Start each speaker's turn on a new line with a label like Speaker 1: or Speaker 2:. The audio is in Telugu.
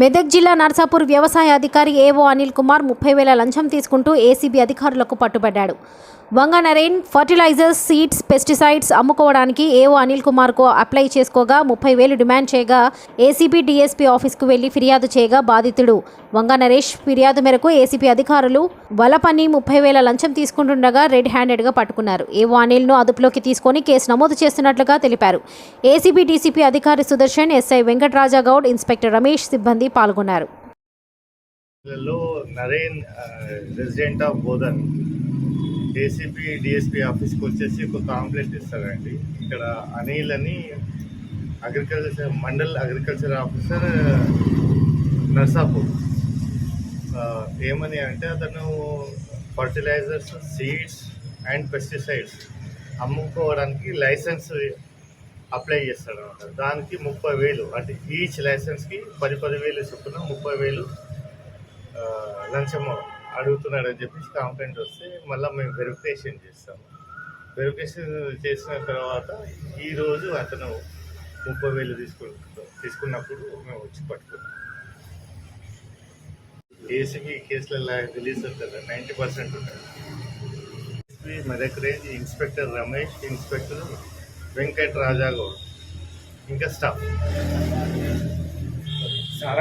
Speaker 1: మెదక్ జిల్లా నర్సాపూర్ వ్యవసాయ అధికారి ఏవో అనిల్ కుమార్ ముప్పై వేల లంచం తీసుకుంటూ ఏసీబీ అధికారులకు పట్టుబడ్డాడు. Vanga Naren fertilisers seeds pesticides అమ్ముకోవడానికి ఏవో అనిల్ కుమార్కు అప్లై చేసుకోగా ముప్పై వేలు డిమాండ్ చేయగా ఏసీబీ డీఎస్పీ ఆఫీస్కు వెళ్ళి ఫిర్యాదు చేయగా బాధితుడు. వంగ నరేష్ ఫిర్యాదు మేరకు ఏసీపీ అధికారులు వలపని ముప్పై వేల లంచం తీసుకుంటుండగా రెడ్ హ్యాండెడ్గా పట్టుకున్నారు. ఏవో అనిల్ను అదుపులోకి తీసుకొని కేసు నమోదు చేస్తున్నట్లుగా తెలిపారు. ఏసీబీ డీసీపీ అధికారి సుదర్శన్ ఎస్ఐ వెంకట్రాజా గౌడ్ ఇన్స్పెక్టర్ రమేష్ సిబ్బంది పాల్గొన్నారు.
Speaker 2: Naren resident of Bodhan ACP DSP ఆఫీస్కి వచ్చేసి ఒక కాంప్లైంట్ ఇస్తారండి. ఇక్కడ అనిల్ అని agriculture mandal agriculture officer Narsapur. ఏమని అంటే అతను ఫర్టిలైజర్స్ సీడ్స్ అండ్ పెస్టిసైడ్స్ అమ్ముకోవడానికి లైసెన్స్ అప్లై చేస్తాడు అనమాట దానికి ముప్పై వేలు అంటే ఈచ్ లైసెన్స్కి పది పది వేలు చొప్పున ముప్పై వేలు ఆ, లంచం అడుగుతున్నాడని చెప్పేసి కంప్లైంట్ వస్తే మళ్ళీ మేము వెరిఫికేషన్ చేస్తాము వెరిఫికేషన్ చేసిన తర్వాత ఈరోజు అతను ముప్పై వేలు తీసుకు తీసుకున్నప్పుడు మేము వచ్చి పట్టుకున్నాం. ఏసీబీ కేసులలో రిలీజ్ ఉంటుంది నైంటీ పర్సెంట్ ఉంటుంది SP Medak range inspector Ramesh inspector Venkat Rajagoud ఇంకా స్టాఫ్
Speaker 3: సార్